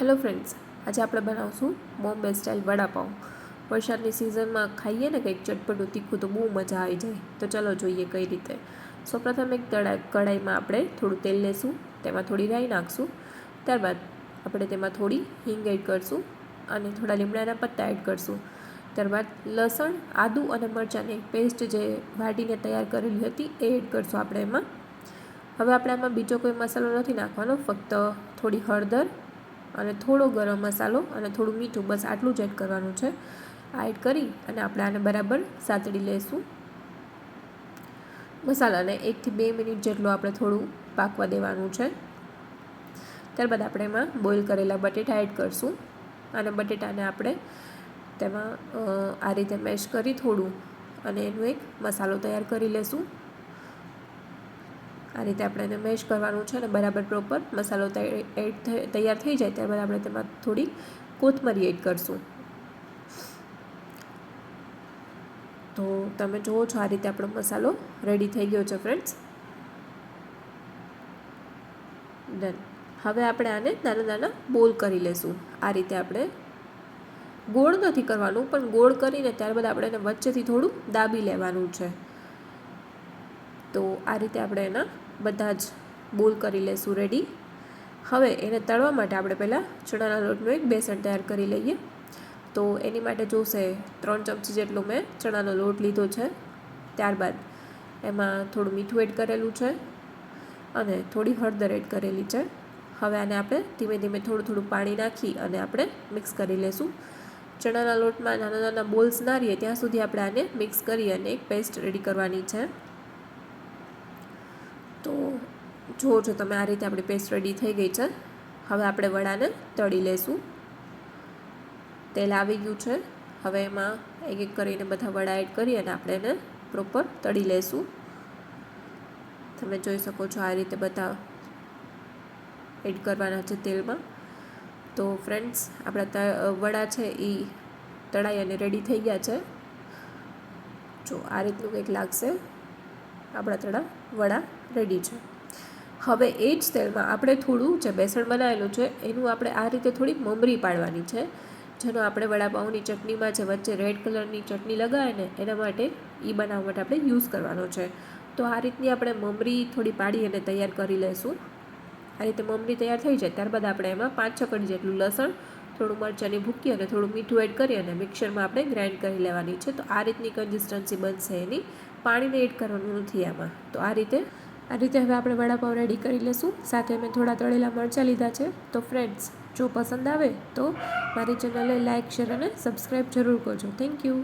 Hello friends આજે આપણે બનાવશું બોમ્બે સ્ટાઇલ વડાપાઉં. વરસાદની સિઝનમાં ખાઈએ ને કંઈક ચટપટું તીખું તો બહુ મજા આવી જાય. તો ચલો જોઈએ કઈ રીતે. સૌપ્રથમ એક તળા, કઢાઈમાં આપણે થોડું તેલ લેશું, તેમાં થોડી રાઈ નાખશું. ત્યારબાદ આપણે તેમાં થોડી હિંગ એડ કરશું અને થોડા લીમડાના પત્તા એડ કરશું. ત્યારબાદ લસણ, આદું અને મરચાંની પેસ્ટ જે વાટીને તૈયાર કરેલી હતી એ એડ કરશું આપણે એમાં. હવે આપણે આમાં બીજો કોઈ મસાલો નથી નાખવાનો, ફક્ત થોડી હળદર અને થોડો ગરમ મસાલો અને થોડું મીઠું, બસ આટલું જ એડ કરવાનું છે. આ એડ કરી અને આપણે આને બરાબર સાતડી લઈશું મસાલાને એકથી બે મિનિટ જેટલું આપણે થોડું પાકવા દેવાનું છે. ત્યારબાદ આપણે એમાં બોઇલ કરેલા બટેટા એડ કરશું અને બટેટાને આપણે તેમાં આ રીતે મેશ કરી થોડું અને એનું એક મસાલો તૈયાર કરી લેશું. આ રીતે આપણે એને મેશ કરવાનું છે અને બરાબર પ્રોપર મસાલો એડ તૈયાર થઈ જાય ત્યારબાદ આપણે તેમાં થોડી કોથમરી એડ કરશું. તો તમે જુઓ છો આ રીતે આપણો મસાલો રેડી થઈ ગયો છે ફ્રેન્ડ્સ ડન હવે આપણે આને નાના નાના બોલ કરી લેશું. આ રીતે આપણે ગોળ નથી કરવાનું, પણ ગોળ કરીને ત્યારબાદ આપણે એને વચ્ચેથી થોડું દાબી લેવાનું છે. તો આ રીતે આપણે એના બધા જ બોલ કરી લેશું રેડી હવે એને તળવા માટે આપણે પહેલાં ચણાના લોટનું એક બેસન તૈયાર કરી લઈએ. તો એની માટે જોશે ત્રણ ચમચી જેટલો મેં ચણાનો લોટ લીધો છે. ત્યારબાદ એમાં થોડું મીઠું એડ કરેલું છે અને થોડી હળદર એડ કરેલી છે. હવે આને આપણે ધીમે ધીમે થોડું થોડું પાણી નાખી અને આપણે મિક્સ કરી લેશું. ચણાના લોટમાં નાના નાના બોલ્સ ના રહીએ ત્યાં સુધી આપણે આને મિક્સ કરી અને એક પેસ્ટ રેડી કરવાની છે તો જુઓ છો તમે આ રીતે આપણી પેસ્ટ રેડી થઈ ગઈ છે, હવે આપણે વડાને તળી લેશું. તેલ આવી ગયું છે, હવે એમાં એક એક કરીને બધા વડા એડ કરી અને આપણે એને પ્રોપર તળી લેશું. તમે જોઈ શકો છો આ રીતે બધા એડ કરવાના છે તેલમાં. તો ફ્રેન્ડ્સ આપણા વડા છે એ તળાઈ અને રેડી થઈ ગયા છે. જો આ રીતનું કંઈક લાગશે, આપણા તળા વડા રેડી છે. હવે એ જ તેલમાં આપણે થોડું જે બેસણ બનાવેલું છે, એનું આપણે આ રીતે થોડી મમરી પાડવાની છે, જેનો આપણે વડાપાઉંની ચટણીમાં જે વચ્ચે રેડ કલરની ચટણી લગાવે ને, એના માટે એ બનાવવા માટે આપણે યુઝ કરવાનો છે. તો આ રીતની આપણે મમરી થોડી પાડી અને તૈયાર કરી લઈશું. આ રીતે મમરી તૈયાર થઈ જાય, ત્યારબાદ આપણે એમાં પાંચ છ કડી જેટલું લસણ, થોડું મરચાંની ભૂકી અને થોડું મીઠું એડ કરી અને મિક્સરમાં આપણે ગ્રાઇન્ડ કરી લેવાની છે. તો આ રીતની કન્સિસ્ટન્સી બનશે એની. પાણીને એડ કરવાનું નથી આમાં. તો આ રીતે આ રીતે હવે આપણે વડાપાઉં રેડી કરી લઈશું સાથે મેં થોડા તળેલા મરચાં લીધા છે. તો ફ્રેન્ડ્સ જો પસંદ આવે તો મારી ચેનલને લાઇક શેર અને સબસ્ક્રાઈબ જરૂર કરજો. Thank you